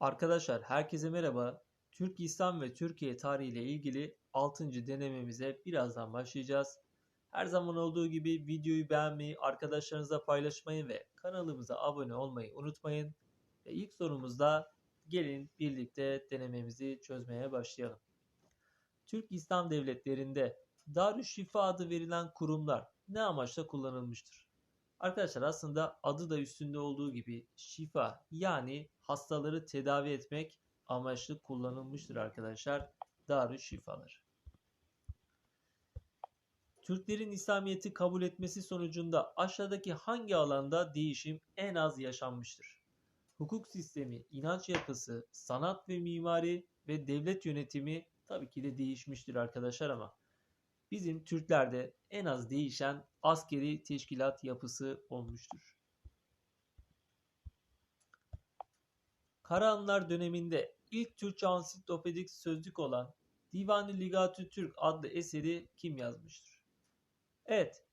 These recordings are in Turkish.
Arkadaşlar herkese merhaba. Türk İslam ve Türkiye tarihi ile ilgili 6. denememize birazdan başlayacağız. Her zaman olduğu gibi videoyu beğenmeyi, arkadaşlarınızla paylaşmayı ve kanalımıza abone olmayı unutmayın. Ve ilk sorumuzda gelin birlikte denememizi çözmeye başlayalım. Türk İslam devletlerinde Darüşşifa adı verilen kurumlar ne amaçla kullanılmıştır? Arkadaşlar aslında adı da üstünde olduğu gibi şifa yani hastaları tedavi etmek amaçlı kullanılmıştır arkadaşlar. Darü şifalar. Türklerin İslamiyet'i kabul etmesi sonucunda aşağıdaki hangi alanda değişim en az yaşanmıştır? Hukuk sistemi, inanç yapısı, sanat ve mimari ve devlet yönetimi tabii ki de değişmiştir arkadaşlar ama bizim Türklerde en az değişen askeri teşkilat yapısı olmuştur. Karahanlılar döneminde ilk Türkçe ansiklopedik sözlük olan Divan-ı Ligatü Türk adlı eseri kim yazmıştır? Evet,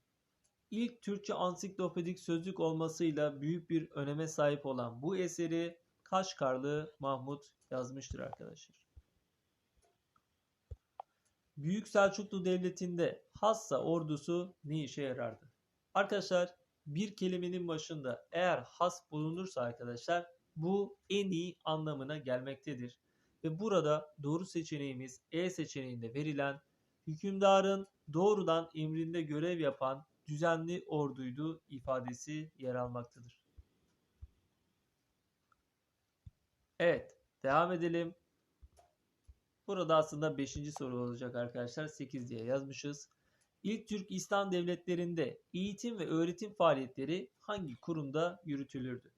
ilk Türkçe ansiklopedik sözlük olmasıyla büyük bir öneme sahip olan bu eseri Kaşgarlı Mahmut yazmıştır arkadaşlar. Büyük Selçuklu Devleti'nde Hassa ordusu ne işe yarardı? Arkadaşlar bir kelimenin başında eğer has bulunursa arkadaşlar bu en iyi anlamına gelmektedir. Ve burada doğru seçeneğimiz E seçeneğinde verilen hükümdarın doğrudan emrinde görev yapan düzenli orduydu ifadesi yer almaktadır. Evet, devam edelim. Burada aslında 5. soru olacak arkadaşlar. 8 diye yazmışız. İlk Türk İslam devletlerinde eğitim ve öğretim faaliyetleri hangi kurumda yürütülürdü?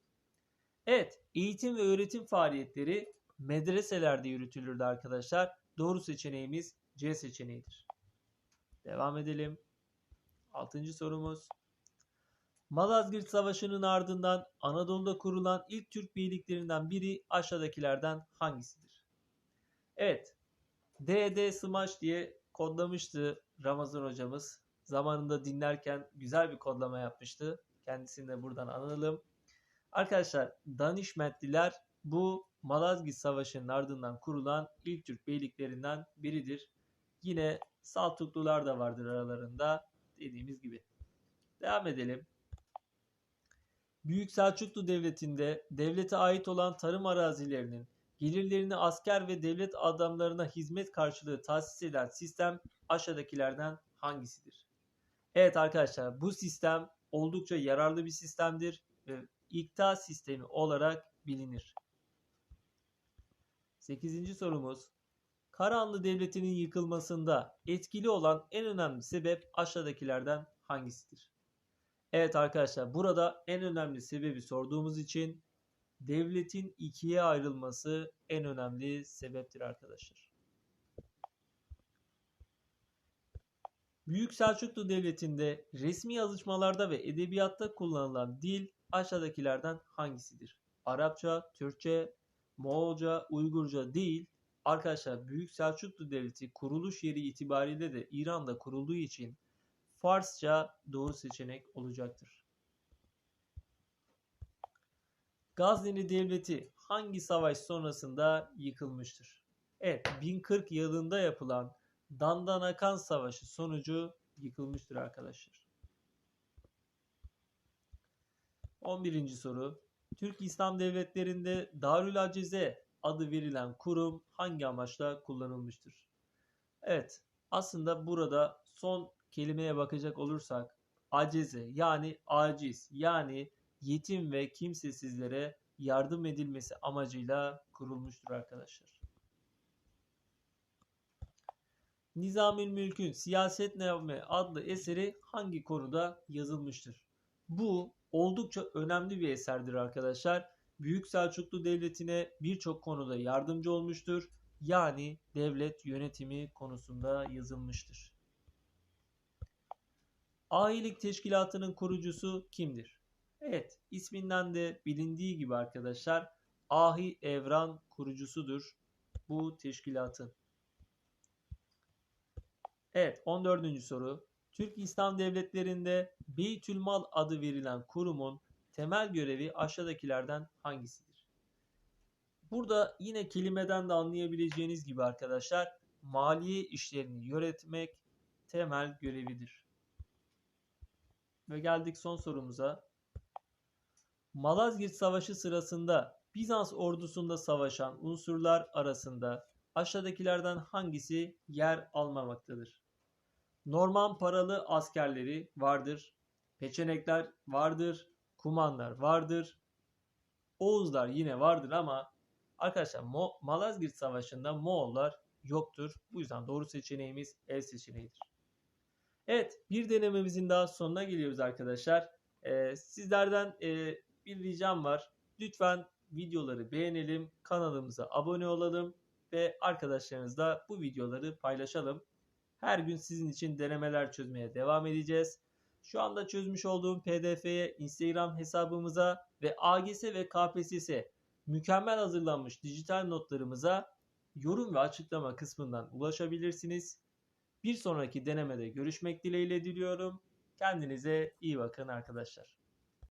Evet, eğitim ve öğretim faaliyetleri medreselerde yürütülürdü arkadaşlar. Doğru seçeneğimiz C seçeneğidir. Devam edelim. 6. sorumuz. Malazgirt Savaşı'nın ardından Anadolu'da kurulan ilk Türk birliklerinden biri aşağıdakilerden hangisidir? Evet, DD Smash diye kodlamıştı Ramazan hocamız. Zamanında dinlerken güzel bir kodlama yapmıştı. Kendisini de buradan analım. Arkadaşlar Danişmentliler bu Malazgirt Savaşı'nın ardından kurulan ilk Türk beyliklerinden biridir. Yine Saltuklular da vardır aralarında dediğimiz gibi. Devam edelim. Büyük Selçuklu Devleti'nde devlete ait olan tarım arazilerinin gelirlerini asker ve devlet adamlarına hizmet karşılığı tahsis eden sistem aşağıdakilerden hangisidir? Evet arkadaşlar bu sistem oldukça yararlı bir sistemdir ve ikta sistemi olarak bilinir. 8. sorumuz Karahanlı Devleti'nin yıkılmasında etkili olan en önemli sebep aşağıdakilerden hangisidir? Evet arkadaşlar burada en önemli sebebi sorduğumuz için devletin ikiye ayrılması en önemli sebeptir arkadaşlar. Büyük Selçuklu Devleti'nde resmi yazışmalarda ve edebiyatta kullanılan dil aşağıdakilerden hangisidir? Arapça, Türkçe, Moğolca, Uygurca değil. Arkadaşlar Büyük Selçuklu Devleti kuruluş yeri itibariyle de İran'da kurulduğu için Farsça doğru seçenek olacaktır. Gazneli Devleti hangi savaş sonrasında yıkılmıştır? Evet 1040 yılında yapılan Dandanakan Savaşı sonucu yıkılmıştır arkadaşlar. 11. soru. Türk İslam devletlerinde Darül Acize adı verilen kurum hangi amaçla kullanılmıştır? Evet, aslında burada son kelimeye bakacak olursak acize yani aciz yani yetim ve kimsesizlere yardım edilmesi amacıyla kurulmuştur arkadaşlar. Nizamül Mülk'ün Siyasetname adlı eseri hangi konuda yazılmıştır? Bu oldukça önemli bir eserdir arkadaşlar. Büyük Selçuklu Devleti'ne birçok konuda yardımcı olmuştur. Yani devlet yönetimi konusunda yazılmıştır. Ahilik Teşkilatı'nın kurucusu kimdir? Evet, isminden de bilindiği gibi arkadaşlar Ahi Evran kurucusudur bu teşkilatın. Evet, 14. soru. Türk İslam devletlerinde Beytülmal adı verilen kurumun temel görevi aşağıdakilerden hangisidir? Burada yine kelimeden de anlayabileceğiniz gibi arkadaşlar maliye işlerini yönetmek temel görevidir. Ve geldik son sorumuza. Malazgirt Savaşı sırasında Bizans ordusunda savaşan unsurlar arasında aşağıdakilerden hangisi yer almamaktadır? Norman paralı askerleri vardır. Peçenekler vardır. Kumanlar vardır. Oğuzlar yine vardır ama arkadaşlar Mo Malazgirt Savaşı'nda Moğollar yoktur. Bu yüzden doğru seçeneğimiz E seçeneğidir. Evet bir denememizin daha sonuna geliyoruz arkadaşlar. Ee, sizlerden e, bir ricam var. Lütfen videoları beğenelim, kanalımıza abone olalım ve arkadaşlarınızla bu videoları paylaşalım. Her gün sizin için denemeler çözmeye devam edeceğiz. Şu anda çözmüş olduğum PDF'ye Instagram hesabımıza ve AGS ve KPSS mükemmel hazırlanmış dijital notlarımıza yorum ve açıklama kısmından ulaşabilirsiniz. Bir sonraki denemede görüşmek dileğiyle diliyorum. Kendinize iyi bakın arkadaşlar.